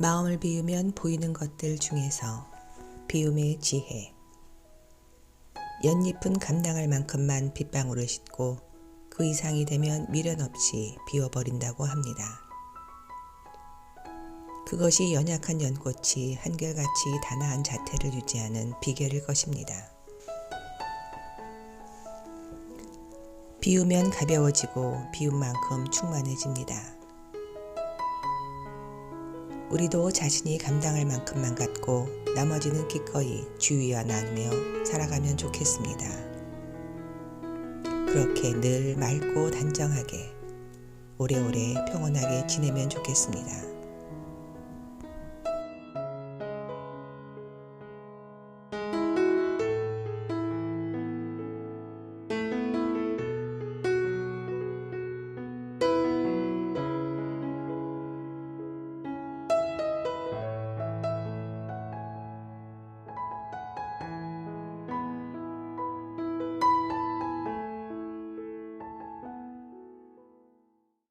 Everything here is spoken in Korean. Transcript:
마음을 비우면 보이는 것들 중에서 비움의 지혜. 연잎은 감당할 만큼만 빗방울을 싣고 그 이상이 되면 미련 없이 비워버린다고 합니다. 그것이 연약한 연꽃이 한결같이 단아한 자태를 유지하는 비결일 것입니다. 비우면 가벼워지고 비운 만큼 충만해집니다. 우리도 자신이 감당할 만큼만 갖고 나머지는 기꺼이 주위와 나누며 살아가면 좋겠습니다. 그렇게 늘 맑고 단정하게 오래오래 평온하게 지내면 좋겠습니다. 음.